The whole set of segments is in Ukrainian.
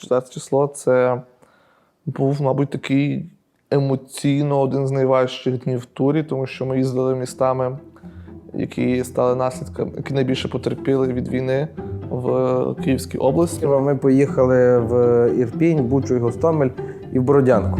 Четверте число це був, мабуть, такий емоційно один з найважчих днів в турі, тому що ми їздили містами, які стали наслідками, які найбільше потерпіли від війни в Київській області. Ми поїхали в Ірпінь, Бучу і Гостомель і в Бородянку.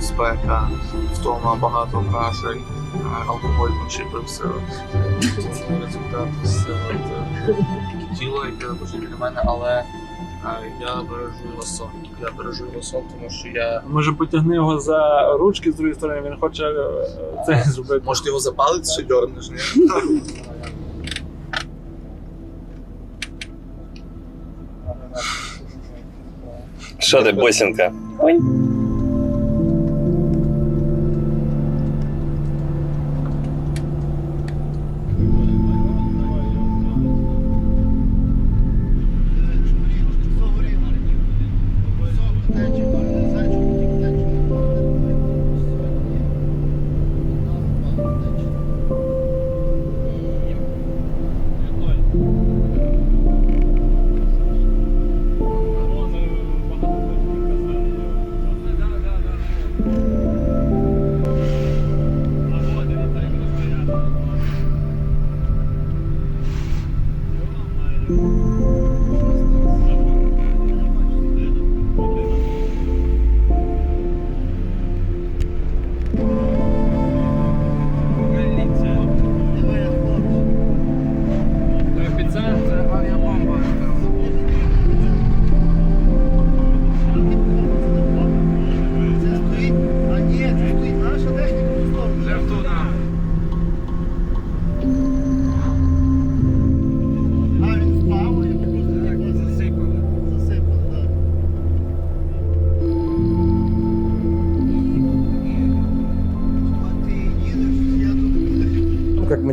Спека, втома, багато кашель, е, алкоголь почепився. Результат е, тіло, яке дуже для мене, але е, я бережу його сон. Я бережу його сон, тому що я Може потягни його за ручки з другої сторони, він хоче це зробити. може ти його за палець ще дьорнеш, ні? Що ти, босінка? А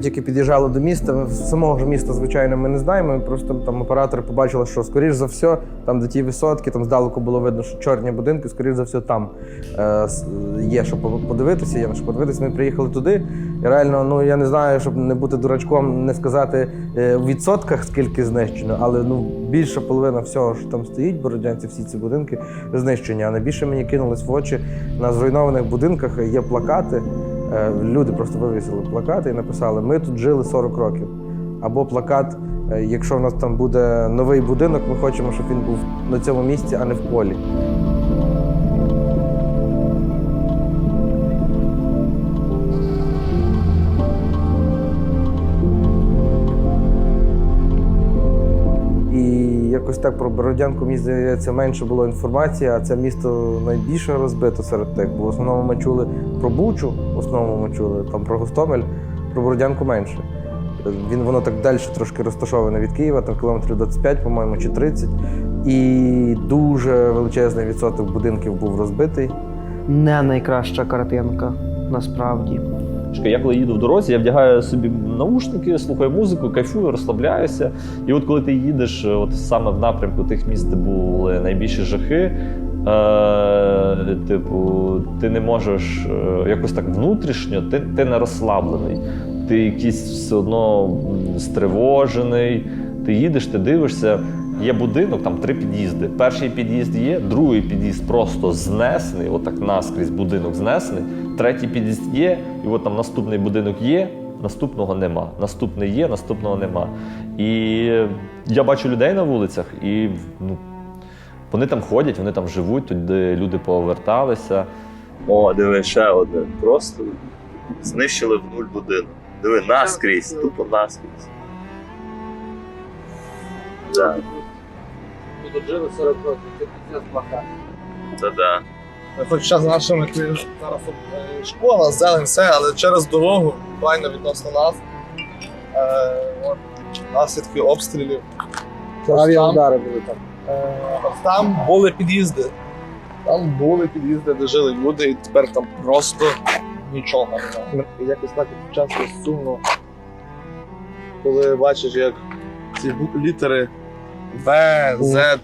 тільки під'їжджали до міста, самого ж міста, звичайно, ми не знаємо. Просто там оператори побачили, що скоріш за все, там, де ті висотки, там здалеку було видно, що чорні будинки, скоріш за все, там е, є що по- подивитися, є на що подивитися. Ми приїхали туди. І реально, ну я не знаю, щоб не бути дурачком, не сказати е, в відсотках, скільки знищено, але ну більша половина всього, що там стоїть, бородянці, всі ці будинки знищені. А найбільше мені кинулось в очі на зруйнованих будинках є плакати. Е, Люди просто вивісили плакати і написали: Ми тут жили 40 років. Або плакат, е, якщо в нас там буде новий будинок, ми хочемо, щоб він був на цьому місці, а не в полі. Якось так про Бородянку, мені здається, менше було інформації, а це місто найбільше розбито серед тих. Бо в основному ми чули про Бучу, в основному ми чули там про Гостомель, про Бородянку менше. Він воно так далі трошки розташоване від Києва, там кілометрів 25, по-моєму, чи 30. І дуже величезний відсоток будинків був розбитий. не найкраща картинка, насправді. Я коли їду в дорозі, я вдягаю собі наушники, слухаю музику, кайфую, розслабляюся. І от коли ти їдеш, от саме в напрямку тих міст, де були найбільші жахи, е, типу, ти не можеш е, якось так внутрішньо, ти, ти не розслаблений. Ти якийсь все одно стривожений. Ти їдеш, ти дивишся. Є будинок, там три під'їзди. Перший під'їзд є, другий під'їзд просто знесений, отак наскрізь будинок знесений. Третій під'їзд є, і от там наступний будинок є, наступного нема. Наступний є, наступного нема. І я бачу людей на вулицях, і ну, вони там ходять, вони там живуть, туди люди поверталися. О, диви, ще один. Просто знищили в нуль будинок. Диви, наскрізь, тупо наскрізь. Да, Тут жили 40 років, це піздець плакат. це да. Хоч час нашими зараз е, школа, зелень, все, але через дорогу, буквально відносно нас. Е, от, наслідки обстрілів. Авіаудари були там. Е, от там були під'їзди. Там були під'їзди, де жили люди, і тепер там просто нічого немає. І Якось так часто сумно, коли бачиш, як ці бу- літери В, З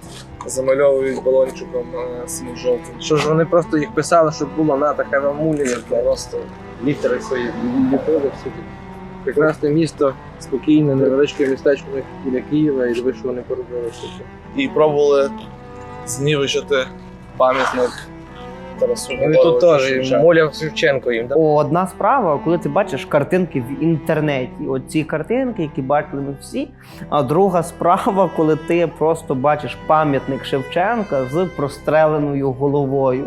замальовують балончиком е, синьо-жовтим. Що ж вони просто їх писали, щоб було на мулі, як просто літери свої ліпили всюди. Прекрасне місто, спокійне, невеличке містечко біля Києва, і диви, що вони поробили все і пробували знівечити пам'ятник Тарасу. Ну і тут теж Моля Шевченко їм. да? Одна справа, коли ти бачиш картинки в інтернеті, оці картинки, які бачили ми всі. А друга справа, коли ти просто бачиш пам'ятник Шевченка з простреленою головою.